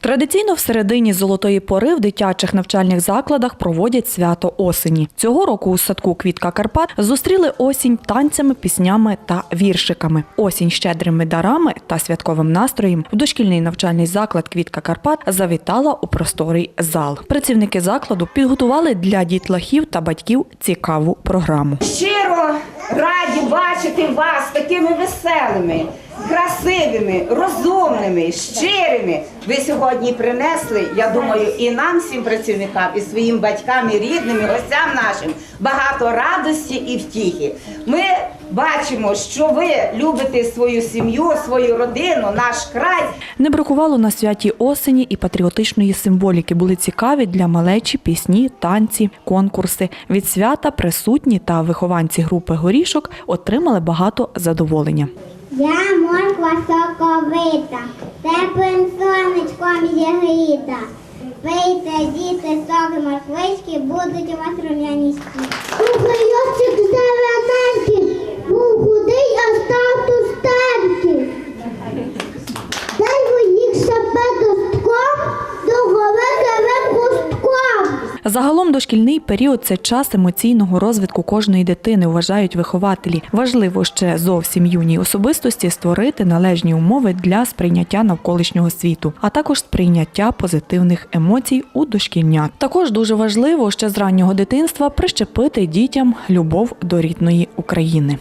Традиційно в середині золотої пори в дитячих навчальних закладах проводять свято осені. Цього року у садку Квітка Карпат зустріли осінь танцями, піснями та віршиками. Осінь щедрими дарами та святковим настроєм в дошкільний навчальний заклад Квітка Карпат завітала у просторий зал. Працівники закладу підготували для дітлахів та батьків цікаву програму. Щиро раді бачити вас такими веселими, красивими, розумними, щирими. Ви сьогодні принесли, я думаю, і нам, всім працівникам, і своїм батькам, і рідним, і гостям нашим багато радості і втіхи. Ми бачимо, що ви любите свою сім'ю, свою родину, наш край. Не бракувало на святі осені і патріотичної символіки. Були цікаві для малечі пісні, танці, конкурси. Від свята присутні та вихованці групи горішок отримали багато задоволення. Я морква соковита, теплим сонечком зігріта. Пийте, діти, сок морквички, будуть у вас рум'яні щіки. Загалом дошкільний період це час емоційного розвитку кожної дитини, вважають вихователі. Важливо ще зовсім юній особистості створити належні умови для сприйняття навколишнього світу, а також сприйняття позитивних емоцій у дошкільнят. Також дуже важливо ще з раннього дитинства прищепити дітям любов до рідної України.